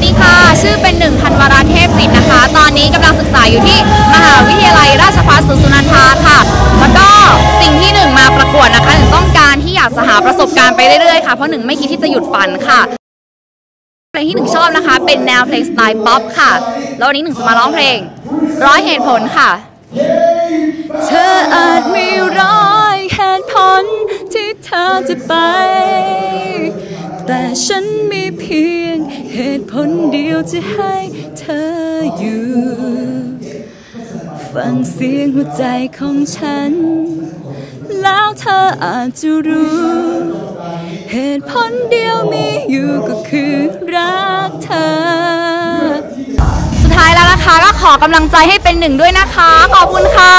สดีค่ะ ชื่อเป็นหนึ่งธันวราเทพศิษย์นะคะ ตอนนี้กำลังศึกษาอยู่ที่มหาวิทยาลัยราชภัฏสุสุนันทาค่ะ แล้วก็สิ่งที่หนึ่งมาประกวดนะคะหนึ่งต้องการที่อยากจะหาประสบการณ์ไปเรื่อยๆค่ะ เพราะหนึ่งไม่คิดที่จะหยุดฝันค่ะเพลงที่หนึ่งชอบนะคะ เป็นแนวเพลงสไตล์ป๊อปค่ะ แล้ววันนี้หนึ่งจะมาร้องเพลง ร้อยเหตุผลค่ะ เธออาจมีร้อยเหตุผลที่เธอจะไป แต่ฉัน ตุผลเดียวจะให้เธออยู่ ฟังเสียงหัวใจของฉัน แล้วเธออาจจะรู้ เหตุผลเดียวมีอยู่ก็คือรักเธอ สุดท้ายแล้วนะคะก็ขอกำลังใจให้เป็นหนึ่งด้วยนะคะ ขอบคุณค่ะ